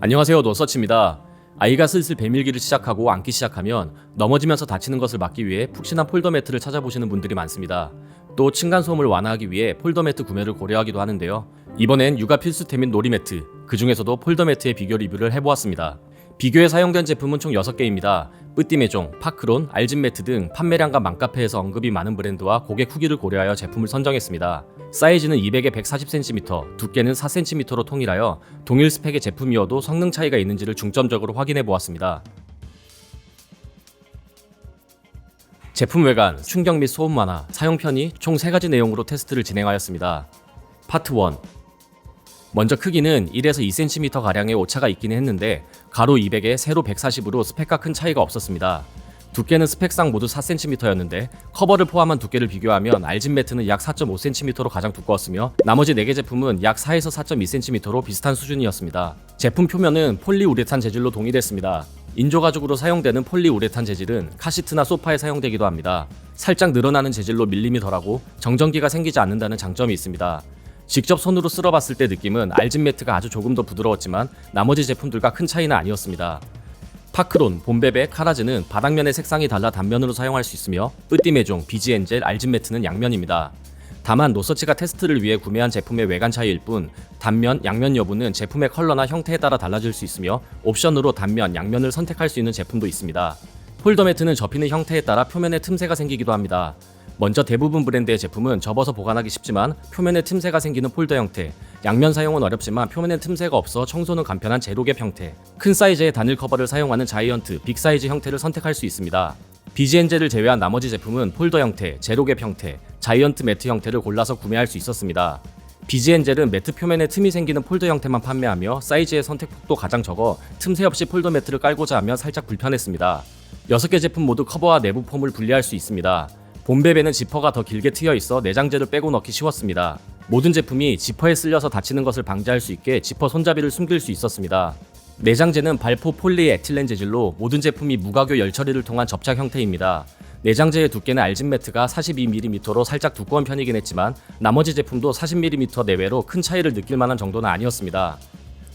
안녕하세요 노서치입니다. 아이가 슬슬 배밀기를 시작하고 앉기 시작하면 넘어지면서 다치는 것을 막기 위해 푹신한 폴더 매트를 찾아보시는 분들이 많습니다. 또 층간소음을 완화하기 위해 폴더 매트 구매를 고려하기도 하는데요. 이번엔 육아 필수템인 놀이 매트, 그 중에서도 폴더 매트의 비교 리뷰를 해보았습니다. 비교에 사용된 제품은 총 6개입니다. 뿌띠메종, 파크론, 알진매트 등 판매량과 맘카페에서 언급이 많은 브랜드와 고객 후기를 고려하여 제품을 선정했습니다. 사이즈는 200에 140cm, 두께는 4cm로 통일하여 동일 스펙의 제품이어도 성능 차이가 있는지를 중점적으로 확인해 보았습니다. 제품 외관, 충격 및 소음 완화, 사용 편의 총 3가지 내용으로 테스트를 진행하였습니다. 파트 1 먼저 크기는 1에서 2cm 가량의 오차가 있기는 했는데 가로 200에 세로 140으로 스펙과 큰 차이가 없었습니다. 두께는 스펙상 모두 4cm였는데 커버를 포함한 두께를 비교하면 알진 매트는 약 4.5cm로 가장 두꺼웠으며 나머지 4개 제품은 약 4에서 4.2cm로 비슷한 수준이었습니다. 제품 표면은 폴리우레탄 재질로 동일했습니다. 인조가죽으로 사용되는 폴리우레탄 재질은 카시트나 소파에 사용되기도 합니다. 살짝 늘어나는 재질로 밀림이 덜하고 정전기가 생기지 않는다는 장점이 있습니다. 직접 손으로 쓸어봤을 때 느낌은 알진 매트가 아주 조금 더 부드러웠지만 나머지 제품들과 큰 차이는 아니었습니다. 파크론, 봄베베, 카라즈는 바닥면의 색상이 달라 단면으로 사용할 수 있으며 뿌띠메종, 비지엔젤, 알진 매트는 양면입니다. 다만 노서치가 테스트를 위해 구매한 제품의 외관 차이일 뿐 단면, 양면 여부는 제품의 컬러나 형태에 따라 달라질 수 있으며 옵션으로 단면, 양면을 선택할 수 있는 제품도 있습니다. 폴더 매트는 접히는 형태에 따라 표면에 틈새가 생기기도 합니다. 먼저 대부분 브랜드의 제품은 접어서 보관하기 쉽지만 표면에 틈새가 생기는 폴더 형태, 양면 사용은 어렵지만 표면에 틈새가 없어 청소는 간편한 제로갭 형태, 큰 사이즈의 단일 커버를 사용하는 자이언트, 빅사이즈 형태를 선택할 수 있습니다. BGN제를 제외한 나머지 제품은 폴더 형태, 제로갭 형태, 자이언트 매트 형태를 골라서 구매할 수 있었습니다. BGN젤은 매트 표면에 틈이 생기는 폴더 형태만 판매하며 사이즈의 선택 폭도 가장 적어 틈새 없이 폴더 매트를 깔고자 하면 살짝 불편했습니다. 6개 제품 모두 커버와 내부 폼을 분리할 수 있습니다. 봄베베는 지퍼가 더 길게 트여 있어 내장재를 빼고 넣기 쉬웠습니다. 모든 제품이 지퍼에 쓸려서 다치는 것을 방지할 수 있게 지퍼 손잡이를 숨길 수 있었습니다. 내장재는 발포 폴리에틸렌 재질로 모든 제품이 무가교 열 처리를 통한 접착 형태입니다. 내장재의 두께는 알진 매트가 42mm로 살짝 두꺼운 편이긴 했지만 나머지 제품도 40mm 내외로 큰 차이를 느낄 만한 정도는 아니었습니다.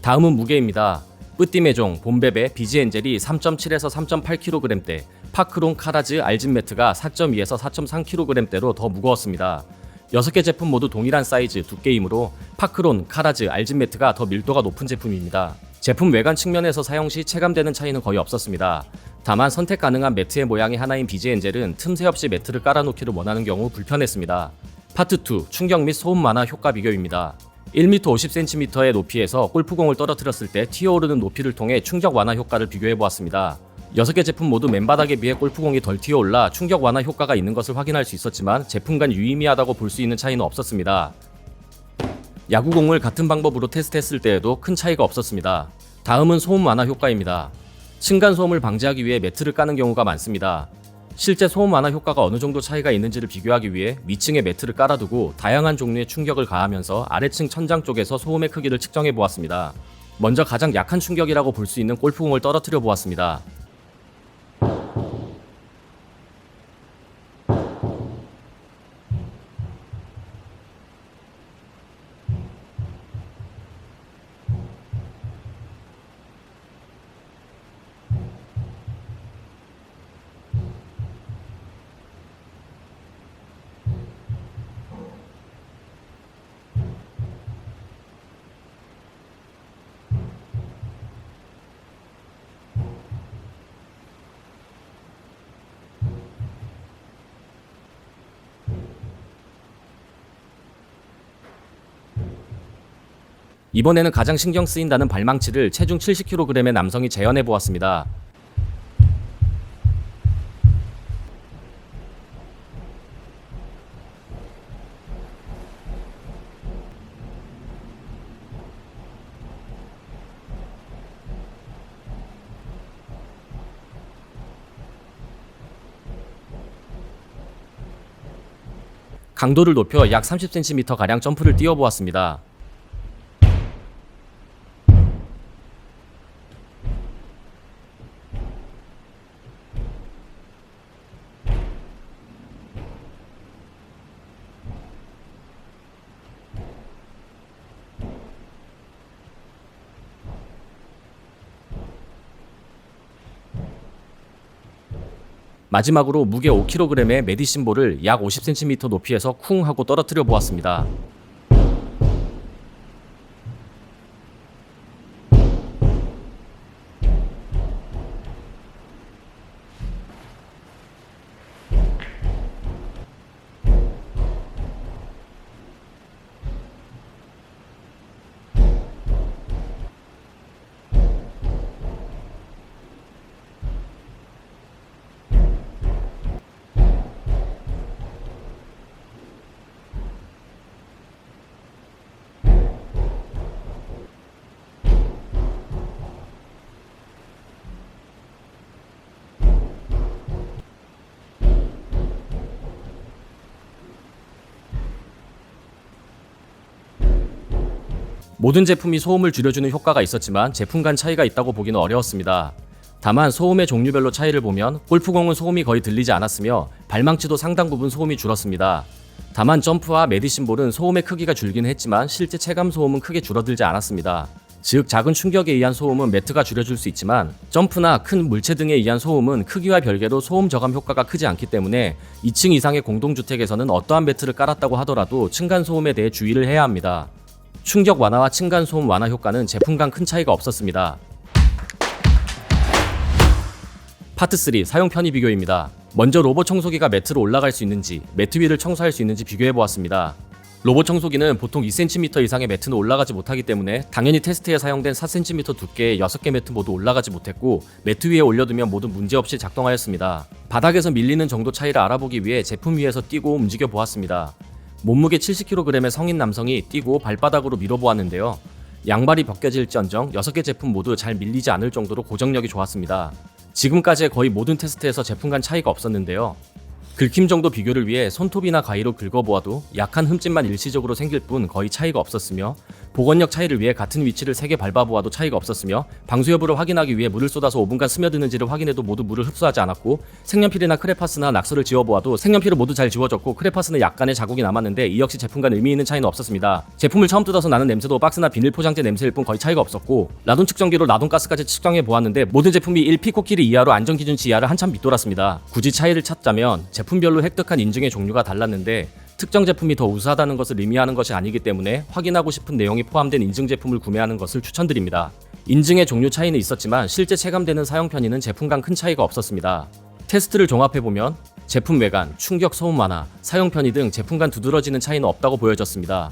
다음은 무게입니다. 뿌띠메종, 봄베베, 비지엔젤이 3.7에서 3.8kg대, 파크론 카라즈 알진 매트가 4.2에서 4.3kg대로 더 무거웠습니다. 6개 제품 모두 동일한 사이즈, 두께이므로 파크론, 카라즈, 알진 매트가 더 밀도가 높은 제품입니다. 제품 외관 측면에서 사용 시 체감되는 차이는 거의 없었습니다. 다만 선택 가능한 매트의 모양이 하나인 비지엔젤은 틈새 없이 매트를 깔아놓기를 원하는 경우 불편했습니다. 파트 2 충격 및 소음 완화 효과 비교입니다. 1m 50cm의 높이에서 골프공을 떨어뜨렸을 때 튀어오르는 높이를 통해 충격 완화 효과를 비교해 보았습니다. 6개 제품 모두 맨바닥에 비해 골프공이 덜 튀어올라 충격 완화 효과가 있는 것을 확인할 수 있었지만 제품 간 유의미하다고 볼 수 있는 차이는 없었습니다. 야구공을 같은 방법으로 테스트했을 때에도 큰 차이가 없었습니다. 다음은 소음 완화 효과입니다. 층간 소음을 방지하기 위해 매트를 까는 경우가 많습니다. 실제 소음 완화 효과가 어느 정도 차이가 있는지를 비교하기 위해 위층에 매트를 깔아두고 다양한 종류의 충격을 가하면서 아래층 천장 쪽에서 소음의 크기를 측정해 보았습니다. 먼저 가장 약한 충격이라고 볼 수 있는 골프공을 떨어뜨려 보았습니다. 이번에는 가장 신경 쓰인다는 발망치를 체중 70kg의 남성이 재현해 보았습니다. 강도를 높여 약 30cm 가량 점프를 뛰어보았습니다. 마지막으로 무게 5kg의 메디신볼을 약 50cm 높이에서 쿵 하고 떨어뜨려 보았습니다. 모든 제품이 소음을 줄여주는 효과가 있었지만 제품 간 차이가 있다고 보기는 어려웠습니다. 다만 소음의 종류별로 차이를 보면 골프공은 소음이 거의 들리지 않았으며 발망치도 상당 부분 소음이 줄었습니다. 다만 점프와 메디신볼은 소음의 크기가 줄긴 했지만 실제 체감 소음은 크게 줄어들지 않았습니다. 즉 작은 충격에 의한 소음은 매트가 줄여줄 수 있지만 점프나 큰 물체 등에 의한 소음은 크기와 별개로 소음 저감 효과가 크지 않기 때문에 2층 이상의 공동주택에서는 어떠한 매트를 깔았다고 하더라도 층간 소음에 대해 주의를 해야 합니다. 충격 완화와 층간 소음 완화 효과는 제품 간 큰 차이가 없었습니다. 파트 3 사용 편의 비교입니다. 먼저 로봇 청소기가 매트로 올라갈 수 있는지, 매트 위를 청소할 수 있는지 비교해 보았습니다. 로봇 청소기는 보통 2cm 이상의 매트는 올라가지 못하기 때문에 당연히 테스트에 사용된 4cm 두께의 6개 매트 모두 올라가지 못했고 매트 위에 올려두면 모두 문제없이 작동하였습니다. 바닥에서 밀리는 정도 차이를 알아보기 위해 제품 위에서 뛰고 움직여 보았습니다. 몸무게 70kg의 성인 남성이 뛰고 발바닥으로 밀어보았는데요. 양발이 벗겨질지언정 6개 제품 모두 잘 밀리지 않을 정도로 고정력이 좋았습니다. 지금까지의 거의 모든 테스트에서 제품 간 차이가 없었는데요. 긁힘 정도 비교를 위해 손톱이나 가위로 긁어보아도 약한 흠집만 일시적으로 생길 뿐 거의 차이가 없었으며 복원력 차이를 위해 같은 위치를 3개 밟아보아도 차이가 없었으며 방수 여부를 확인하기 위해 물을 쏟아서 5분간 스며드는지를 확인해도 모두 물을 흡수하지 않았고 색연필이나 크레파스나 낙서를 지워보아도 색연필은 모두 잘 지워졌고 크레파스는 약간의 자국이 남았는데 이 역시 제품 간 의미 있는 차이는 없었습니다. 제품을 처음 뜯어서 나는 냄새도 박스나 비닐 포장재 냄새일 뿐 거의 차이가 없었고 라돈 측정기로 라돈 가스까지 측정해 보았는데 모든 제품이 1피코키리 이하로 안전 기준치 이하를 한참 밑돌았습니다. 굳이 차이를 찾자면 제품별로 획득한 인증의 종류가 달랐는데 특정 제품이 더 우수하다는 것을 의미하는 것이 아니기 때문에 확인하고 싶은 내용이 포함된 인증 제품을 구매하는 것을 추천드립니다. 인증의 종류 차이는 있었지만 실제 체감되는 사용 편의는 제품 간 큰 차이가 없었습니다. 테스트를 종합해보면 제품 외관, 충격 소음 완화, 사용 편의 등 제품 간 두드러지는 차이는 없다고 보여졌습니다.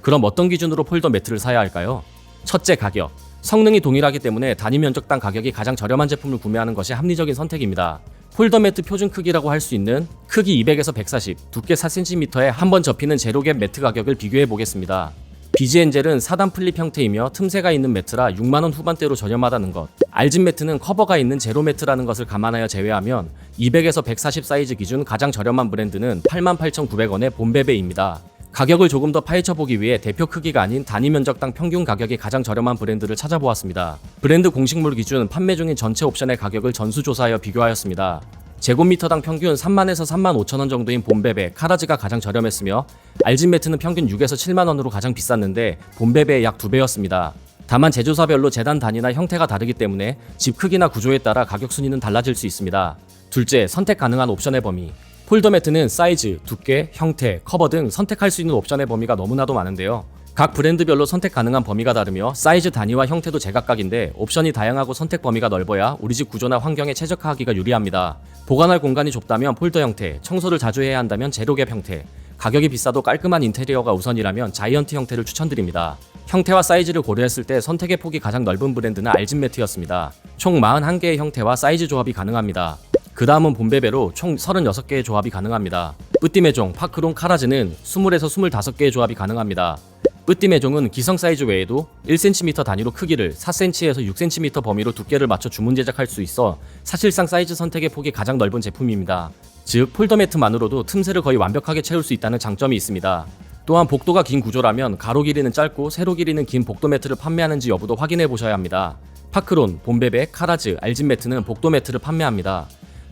그럼 어떤 기준으로 폴더 매트를 사야 할까요? 첫째 가격. 성능이 동일하기 때문에 단위 면적당 가격이 가장 저렴한 제품을 구매하는 것이 합리적인 선택입니다. 폴더 매트 표준 크기라고 할 수 있는 크기 200에서 140, 두께 4cm에 한 번 접히는 제로갭 매트 가격을 비교해 보겠습니다. BGN젤은 4단 플립 형태이며 틈새가 있는 매트라 6만원 후반대로 저렴하다는 것. 알진 매트는 커버가 있는 제로 매트라는 것을 감안하여 제외하면 200에서 140 사이즈 기준 가장 저렴한 브랜드는 88,900원의 봄베베입니다. 가격을 조금 더 파헤쳐 보기 위해 대표 크기가 아닌 단위 면적당 평균 가격이 가장 저렴한 브랜드를 찾아보았습니다. 브랜드 공식물 기준 판매 중인 전체 옵션의 가격을 전수조사하여 비교하였습니다. 제곱미터당 평균 3만에서 3만 5천 원 정도인 봄베베, 카라즈가 가장 저렴했으며 알진 매트는 평균 6에서 7만 원으로 가장 비쌌는데 봄베베의 약 2배였습니다. 다만 제조사별로 재단 단위나 형태가 다르기 때문에 집 크기나 구조에 따라 가격 순위는 달라질 수 있습니다. 둘째, 선택 가능한 옵션의 범위. 폴더 매트는 사이즈, 두께, 형태, 커버 등 선택할 수 있는 옵션의 범위가 너무나도 많은데요. 각 브랜드별로 선택 가능한 범위가 다르며 사이즈 단위와 형태도 제각각인데 옵션이 다양하고 선택 범위가 넓어야 우리 집 구조나 환경에 최적화하기가 유리합니다. 보관할 공간이 좁다면 폴더 형태, 청소를 자주 해야 한다면 제로갭 형태, 가격이 비싸도 깔끔한 인테리어가 우선이라면 자이언트 형태를 추천드립니다. 형태와 사이즈를 고려했을 때 선택의 폭이 가장 넓은 브랜드는 알진 매트였습니다. 총 41개의 형태와 사이즈 조합이 가능합니다. 그 다음은 봄베베로 총 36개의 조합이 가능합니다. 뿌띠메종, 파크론, 카라즈는 20에서 25개의 조합이 가능합니다. 뿌띠메종은 기성 사이즈 외에도 1cm 단위로 크기를 4cm에서 6cm 범위로 두께를 맞춰 주문 제작할 수 있어 사실상 사이즈 선택의 폭이 가장 넓은 제품입니다. 즉 폴더 매트만으로도 틈새를 거의 완벽하게 채울 수 있다는 장점이 있습니다. 또한 복도가 긴 구조라면 가로 길이는 짧고 세로 길이는 긴 복도 매트를 판매하는지 여부도 확인해 보셔야 합니다. 파크론, 봄베베, 카라즈, 알진 매트는 복도 매트를 판매합니다.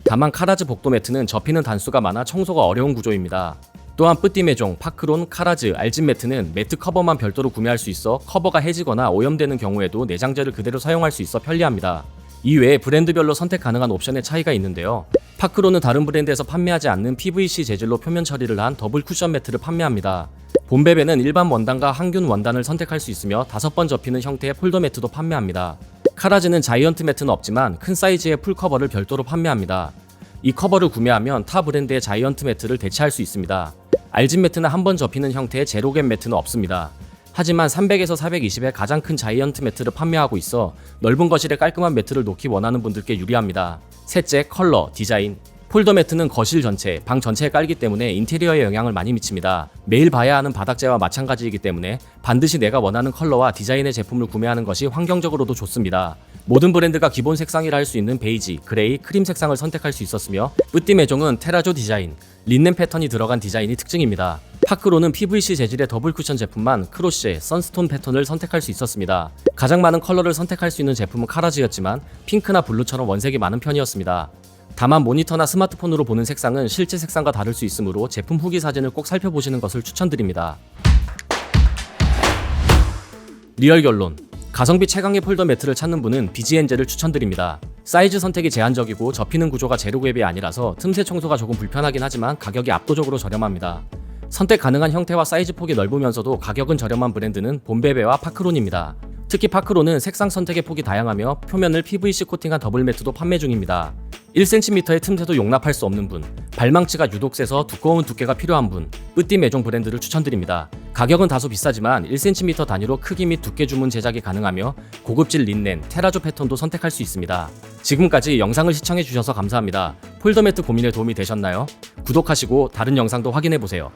다만 카라즈 복도 매트는 접히는 단수가 많아 청소가 어려운 구조입니다. 또한 뿌띠메종, 파크론, 카라즈, 알진 매트는 매트 커버만 별도로 구매할 수 있어 커버가 해지거나 오염되는 경우에도 내장재를 그대로 사용할 수 있어 편리합니다. 이외에 브랜드별로 선택 가능한 옵션의 차이가 있는데요. 파크로는 다른 브랜드에서 판매하지 않는 PVC 재질로 표면 처리를 한 더블 쿠션 매트를 판매합니다. 본베베는 일반 원단과 항균 원단을 선택할 수 있으며 다섯 번 접히는 형태의 폴더 매트도 판매합니다. 카라즈는 자이언트 매트는 없지만 큰 사이즈의 풀 커버를 별도로 판매합니다. 이 커버를 구매하면 타 브랜드의 자이언트 매트를 대체할 수 있습니다. 알진 매트는 한 번 접히는 형태의 제로겐 매트는 없습니다. 하지만 300에서 420의 가장 큰 자이언트 매트를 판매하고 있어 넓은 거실에 깔끔한 매트를 놓기 원하는 분들께 유리합니다. 셋째, 컬러, 디자인. 폴더 매트는 거실 전체, 방 전체에 깔기 때문에 인테리어에 영향을 많이 미칩니다. 매일 봐야 하는 바닥재와 마찬가지이기 때문에 반드시 내가 원하는 컬러와 디자인의 제품을 구매하는 것이 환경적으로도 좋습니다. 모든 브랜드가 기본 색상이라 할 수 있는 베이지, 그레이, 크림 색상을 선택할 수 있었으며 뿌띠 매종은 테라조 디자인, 린넨 패턴이 들어간 디자인이 특징입니다. 파크로는 PVC 재질의 더블 쿠션 제품만 크로쉐, 선스톤 패턴을 선택할 수 있었습니다. 가장 많은 컬러를 선택할 수 있는 제품은 카라즈였지만 핑크나 블루처럼 원색이 많은 편이었습니다. 다만 모니터나 스마트폰으로 보는 색상은 실제 색상과 다를 수 있으므로 제품 후기 사진을 꼭 살펴보시는 것을 추천드립니다. 리얼 결론 가성비 최강의 폴더 매트를 찾는 분은 비지엔젤을 추천드립니다. 사이즈 선택이 제한적이고 접히는 구조가 제로웹이 아니라서 틈새 청소가 조금 불편하긴 하지만 가격이 압도적으로 저렴합니다. 선택 가능한 형태와 사이즈 폭이 넓으면서도 가격은 저렴한 브랜드는 본베베와 파크론입니다. 특히 파크론은 색상 선택의 폭이 다양하며 표면을 PVC 코팅한 더블 매트도 판매 중입니다. 1cm의 틈새도 용납할 수 없는 분, 발망치가 유독 세서 두꺼운 두께가 필요한 분, 뿌띠 매종 브랜드를 추천드립니다. 가격은 다소 비싸지만 1cm 단위로 크기 및 두께 주문 제작이 가능하며 고급질 린넨, 테라조 패턴도 선택할 수 있습니다. 지금까지 영상을 시청해주셔서 감사합니다. 폴더매트 고민에 도움이 되셨나요? 구독하시고 다른 영상도 확인해보세요.